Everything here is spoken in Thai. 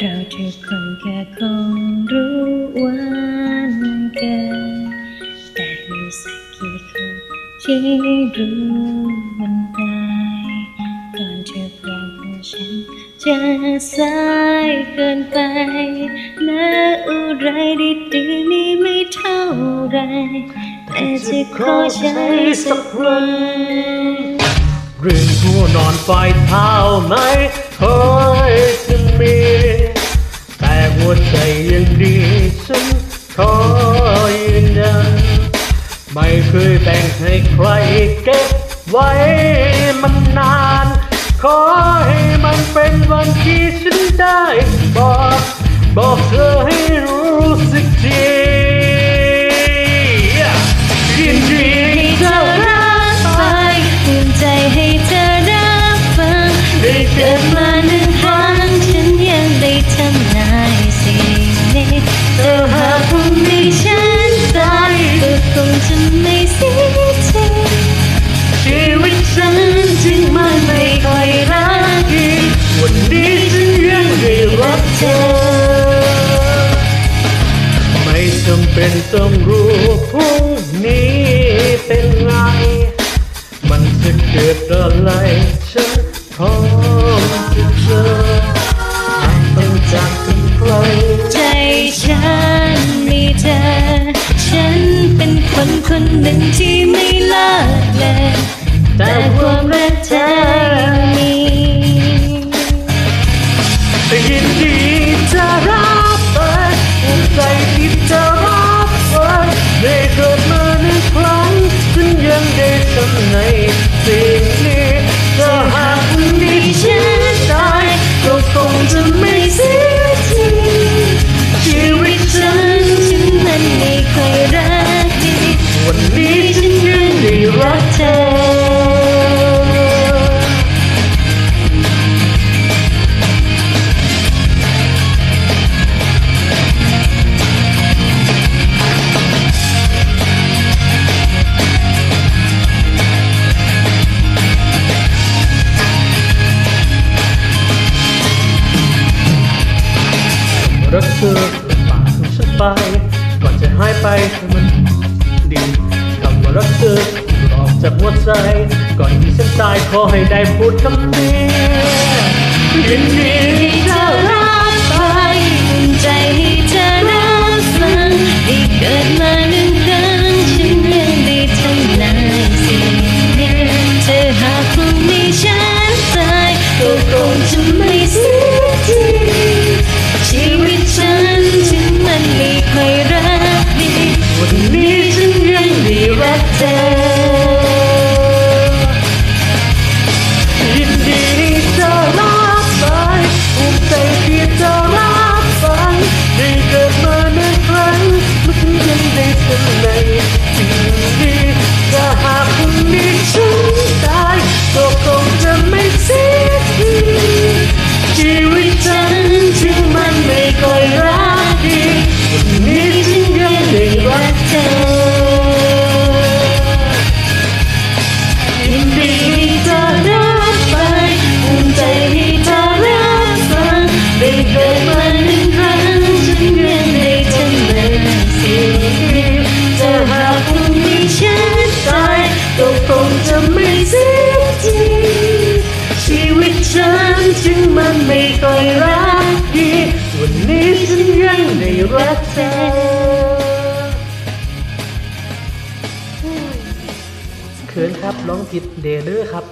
เราทุกคนแค่คงรู้วันเกิดแต่มีสักกี่คนที่รู้วันตายก่อนจะเปลี่ยนของฉันจะสายเกินไปและอะไรดีๆนี่ไม่เท่าไรแต่จะขอใช้สักวันเรื่องหัวนอนปลายเท้าไหมเคย วใจยังดีฉันขอยืนยัน ไม่เคยแบ่งให้ใครเก็บไว้มันนาน ขอให้มันเป็นวันที่ฉันได้บอก บอกเธอให้ นต้องรู้พรุ่งนี้เป็นไง มันจะเกิดอะไรฉันพร้อมจะเจอต้องจาก รักเธอปากของฉันไปก่อนจะหายไปให้มันดีคำว่ารักเธอหลุดออกจากหัวใจ ก่อนที่ฉันตายขอให้ได้พูดคำนี้ยินดีที่เธอรัก จะไม่เสียทีชีวิตฉันจึงมันไม่ค่อยรักดีวันนี้ฉันยังไม่รักเธอเขินครับร้องผิดเดเดอร์ครับ